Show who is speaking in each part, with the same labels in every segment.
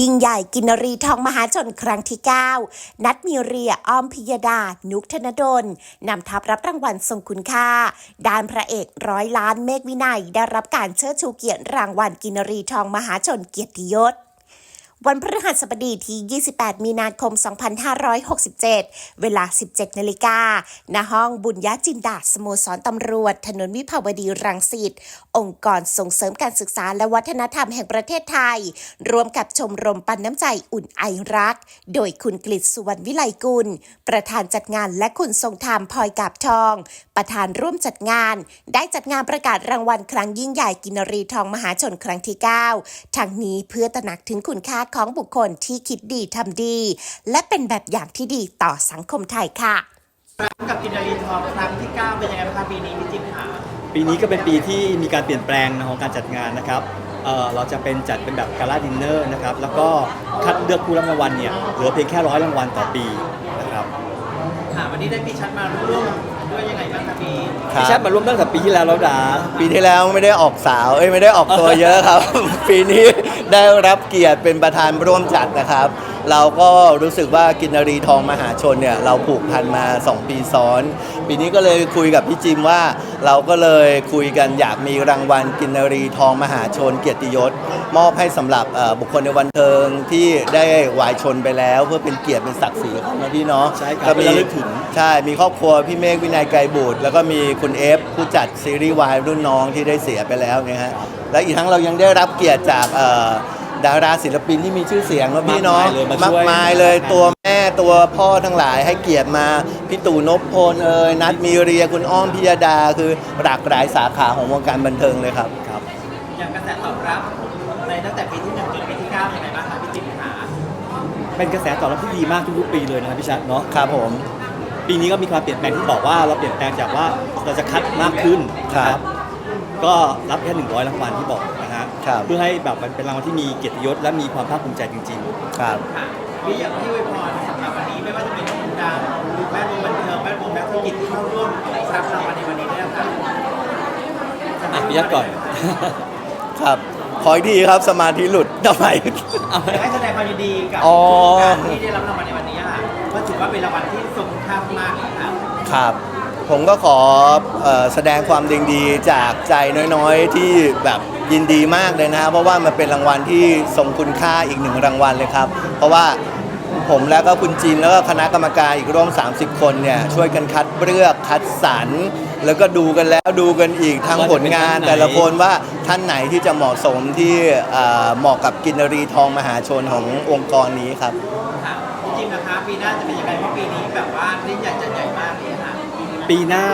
Speaker 1: ยิ่งใหญ่กินรีทองมหาชนครั้งที่ 9 นัดมีเรียอ้อมพิยดา นุกธนดล นำทัพรับรางวัลทรงคุณค่า ด้านพระเอกร้อยล้านเมฆวินัย ได้รับการเชิดชูเกียรติรางวัลกินรีทองมหาชนเกียรติยศ วันพฤหัสบดีที่ 28 มีนาคม 2567 เวลา 17 นาฬิกาณห้องบุญญาจินดาสโมสรตำรวจ ถนนวิภาวดีรังสิต องค์กรส่งเสริมการศึกษาและวัฒนธรรมแห่งประเทศไทยร่วมกับชมรมปันน้ำใจอุ่นไอรัก โดยคุณกฤษสุวรรณวิไลกุล ประธานจัดงานและคุณทรงธรรมพลอยกาบทอง ประธานร่วมจัดงาน ได้จัดงานประกาศรางวัลครั้งยิ่งใหญ่กินรีทองมหาชนครั้งที่ 9 ทั้งนี้เพื่อตระหนักถึงคุณค่าของบุคคลที่คิดดีทำดี และเป็นแบบอย่างที่ดีต่อสังคมไทยค่ะ
Speaker 2: กับกินนารีทองครั้งที่ 9 เป็นยังไงบ้างคะปีนี้พี่จิ๊บค่ะ
Speaker 3: ปีนี้ก็เป็นปีที่มีการเปลี่ยนแปลงของการจัดงานนะครับเอ่อเราจะเป็นจัดเป็นแบบกาลาดินเนอร์นะครับ แล้วก็คัดเลือกผู้รับรางวัลเนี่ยเหลือเพียงแค่ร้อยรางวัลต่อปีนะครับ
Speaker 2: ค่ะวันนี้ได้พี่ชัดมาร่วม ด้วยยังไงบ้างคะพี่
Speaker 3: พี่ชัดมาร่วมตั้งแต่ปีที่แล้วแล้วดา
Speaker 4: ปีที่แล้วไม่ได้ออกสาว เอ้ยไม่ได้ออกตัวเยอะครับ ปีนี้ได้รับเกียรติเป็นประธานร่วมจัดนะครับ เราก็รู้สึกว่ากินนารีทองมหาชนเนี่ยเราผูกพันมา 2 ปีซ้อน ปีนี้ก็เลยคุยกับพี่จิมว่า เราก็เลยคุยกันอยากมีรางวัลกินนารีทองมหาชน เกียรติยศ มอบให้สำหรับเอ่อบุคคลในวันเทิงที่ได้วายชนไปแล้ว เพื่อเป็นเกียรติเป็นศักดิ์ศรีของนะพี่เนาะ
Speaker 3: ใช่ครับ
Speaker 4: ก็มี
Speaker 3: เป็นระลึกถึง
Speaker 4: ใช่มีครอบครัวพี่เมฆวินัยไกรบุตร แล้วก็มีคุณเอฟผู้จัดซีรีส์วายรุ่นน้องที่ได้เสียไปแล้วไงฮะและอีกทั้งเรายังได้รับเกียรติจากเอ่อ ดาราศิลปินที่มีชื่อเสียงนะพี่เนาะ
Speaker 3: มากมายเลยมาช่วย
Speaker 4: มากมายเลยตัวแม่ตัวพ่อทั้งหลายให้เกียรติมาพี่ตู่นพพลเอ่ยนัดมีเรียคุณอ้อมพิยดาคือหลากหลายสาขาของวงการบันเทิงเลยครับ
Speaker 3: ครับ
Speaker 2: อย่างกระแสตอบรับในตั้งแต่ปีที่1จนปีที่9ยังไงบ้างคะพี่จิ๊บค่ะ
Speaker 3: เป็นกระแสตอบรับที่ดีมากทุกๆปีเลยนะครับพี่ชัดเนาะ
Speaker 4: ครับผม
Speaker 3: ปีนี้ก็มีความเปลี่ยนแปลงที่บอกว่าเราเปลี่ยนแปลงจากว่าเราจะคัดมากขึ้น
Speaker 4: ครับ
Speaker 3: ก็รับแค่ 100 รางวัลที่บอกนะฮะ
Speaker 4: ครับ
Speaker 3: เพื่อให้แบบมันเป็นรางวัลที่มีเกียรติยศและมีความภาคภูมิใจจริงๆ
Speaker 4: ครับ
Speaker 2: ค่ะพี่อยากให้อวยพรสำหรับวันนี้ไม่ว่าจะเป็นคนดังแวดวงบันเทิงแวดวงนักธุรกิจที่เข้าร่วมรับรางวัลในวันนี้ด้วยนะคะ
Speaker 3: อะพี่ยัดก่อน
Speaker 4: ครับ ขออีกทีครับสมาธิหลุดทำไม
Speaker 2: อยากให้แสดงความยินดีกับ
Speaker 4: อ๋อ
Speaker 2: การที่ได้รับรางวัลในวันนี้ค่ะว่าถือว่าเป็นรางวัลที่ทรงคุณค่ามากๆค่ะ
Speaker 4: ครับ ผมก็ขอออแสดงความดีดีจากใจน้อยๆ ที่แบบยินดีมากเลยนะครับเพราะว่ามันเป็นรางวัลที่ทรงคุณค่าอีกหนึ่งรางวัลเลยครับ เพราะว่าผมแล้วก็คุณจีนแล้วก็คณะกรรมการอีกร่วม 30 คนเนี่ยช่วยกันคัดเลือกคัดสรรแล้วก็ดูกันแล้วดูกันอีกทั้งผลงาน
Speaker 3: น
Speaker 4: แต่ละคนว่าท่านไหนที่จะเหมาะสมที่เหมาะกับกินรีทองมหาชนขององค์กรนี้ครับ
Speaker 2: ค่ะจริงนะคะปีหน้าจะเป็นยังไงเพราะปีนี้แบบว่าเล่นใหญ่ใหญ่
Speaker 3: ปีหน้า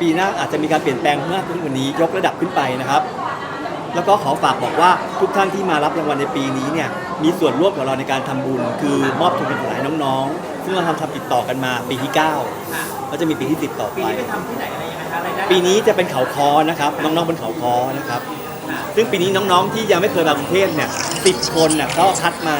Speaker 3: ปีหน้าอาจจะมีการเปลี่ยนแปลงมากขึ้นกว่านี้ยกระดับขึ้นไปนะครับ แล้วก็ขอฝากบอกว่าทุกท่านที่มารับรางวัลในปีนี้เนี่ยมีส่วนร่วมกับเราในการทำบุญ คือมอบทุนการศึกษาให้น้องๆ ซึ่งเราทำทำติดต่อกันมาปีที่
Speaker 2: ค่ะ
Speaker 3: 9แล้วจะมีปีที่10ต่อ
Speaker 2: ปี
Speaker 3: ไป
Speaker 2: นี้ไปทำที่ไหนอะไรยังไงคะรายได้
Speaker 3: ปีนี้จะเป็นเขาคอนะครับน้องๆบนเขาคอนะครับ
Speaker 2: ค่ะ
Speaker 3: ซึ่งปีนี้น้องๆที่ยังไม่เคยมากรุงเทพเนี่ยสิบคนน่ะก็คัดมา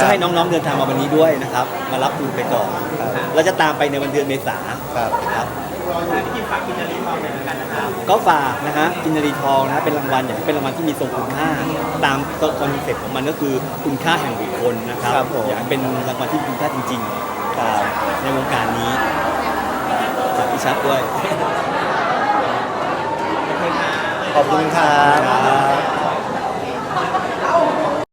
Speaker 3: จะให้น้องๆเดินทางมาวันนี้ด้วยนะครับ มารับทุนไปก่อน
Speaker 4: ครับ
Speaker 3: เราจะตามไปในวันเดือนเมษา
Speaker 4: ครับ
Speaker 3: ครับ
Speaker 2: รอท้ายพี่จิ๊บฝากกินนารีทองหน่อยแล้วกันนะคะ
Speaker 3: ก็ฝากนะฮะกินนารีทองนะฮะเป็นรางวัลอย่างเป็นรางวัลที่มีทรงคุณค่า ตามคอนเซ็ปต์ของมันก็คือคุณค่าแห่งบุคคลนะครับ
Speaker 4: ครับผม
Speaker 3: อยากให้เป็นรางวัลที่มีคุณค่าจริง
Speaker 4: ครับ
Speaker 3: ๆในวงการนี้จากพี่ชัดด้วย
Speaker 2: โอเคค่ะ
Speaker 4: ขอบคุณครับ